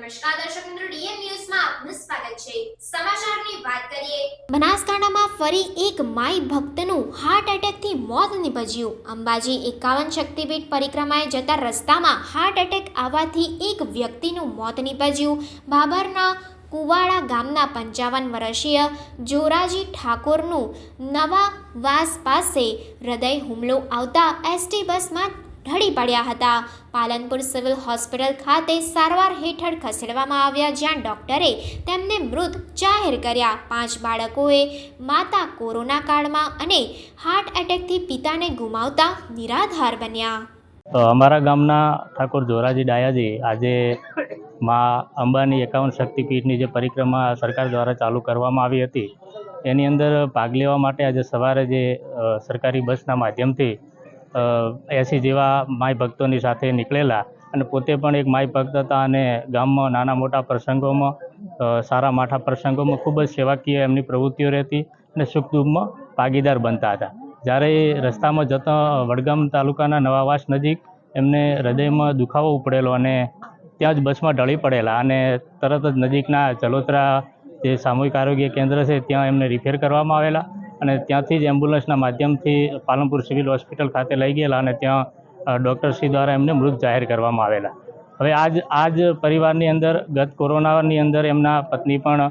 નમસ્કાર દર્શક મિત્રો ડીએમ ન્યૂઝમાં આપનું સ્વાગત છે. સમાચારની વાત કરીએ. બનાસકાંઠામાં ફરી એક માઈ ભક્તનું હાર્ટ એટેકથી મોત નીપજ્યું. અંબાજી એકાવન શક્તિપીઠ પરિક્રમાએ જતા રસ્તામાં હાર્ટ એટેક આવવાથી એક વ્યક્તિનું મોત નીપજ્યું. બાબરના કુવાડા ગામના પંચાવન વર્ષીય જોરાજી ઠાકોરનું નવા વાસ પાસે હૃદય હુમલો આવતા એસટી બસમાં ઢળી પડ્યા હતા. પાલનપુર સિવિલ હોસ્પિટલ ખાતે સારવાર હેઠળ ખસેડવામાં આવ્યા જ્યાં ડોક્ટરે તેમને મૃત જાહેર કર્યા. પાંચ બાળકોએ માતા કોરોના કાળમાં અને હાર્ટ એટેકથી પિતાને ગુમાવતા નિરાધાર બન્યા. અમારા ગામના ઠાકોર જોરાજી ડાયાજી આજે મા અંબાની એકાવન શક્તિપીઠની જે પરિક્રમા સરકાર દ્વારા ચાલુ કરવામાં આવી હતી. એની અંદર ભાગ લેવા માટે આજે સવારે જે સરકારી બસના માધ્યમથી એસી જેવા માય ભક્તોની સાથે નીકળેલા અને પોતે પણ એક માય ભક્ત હતા અને ગામમાં નાના મોટા પ્રસંગોમાં સારા માઠા પ્રસંગોમાં ખૂબ જ સેવાકીય એમની પ્રવૃત્તિઓ રહેતી અને સુખ દુઃખમાં ભાગીદાર બનતા હતા. જ્યારે રસ્તામાં જતા વડગામ તાલુકાના નવાવાસ નજીક એમને હૃદયમાં દુખાવો ઉપડેલો અને ત્યાં જ બસમાં ઢળી પડેલા અને તરત જ નજીકના જલોત્રા જે સામૂહિક આરોગ્ય કેન્દ્ર છે ત્યાં એમને રિફેર કરવામાં આવેલા. અને ત્યાંથી જ એમ્બ્યુલન્સના માધ્યમથી પાલનપુર સિવિલ હોસ્પિટલ ખાતે લઈ ગયેલા અને ત્યાં ડૉક્ટર ડૉક્ટરશ્રી દ્વારા એમને મૃત જાહેર કરવામાં આવેલા. હવે આજ આજ પરિવારની અંદર, ગત કોરોનાની અંદર એમના પત્ની પણ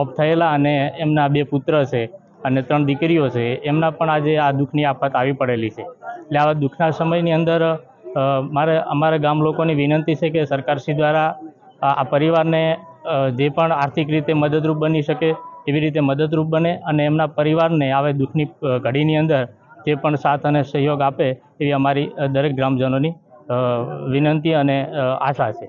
ઓફ થયેલા અને એમના બે પુત્ર છે અને ત્રણ દીકરીઓ છે, એમના પણ આજે આ દુઃખની આફત આવી પડેલી છે. એટલે આવા દુઃખના સમયની અંદર મારે, અમારા ગામ લોકોની વિનંતી છે કે સરકારશ્રી દ્વારા આ પરિવારને જે પણ આર્થિક રીતે મદદરૂપ બની શકે એવી રીતે મદદરૂપ બને અને એમના પરિવારને આવે દુઃખની ઘડીની અંદર તે પણ સાથ અને સહયોગ આપે એવી અમારી દરેક ગ્રામજનોની વિનંતી અને આશા છે.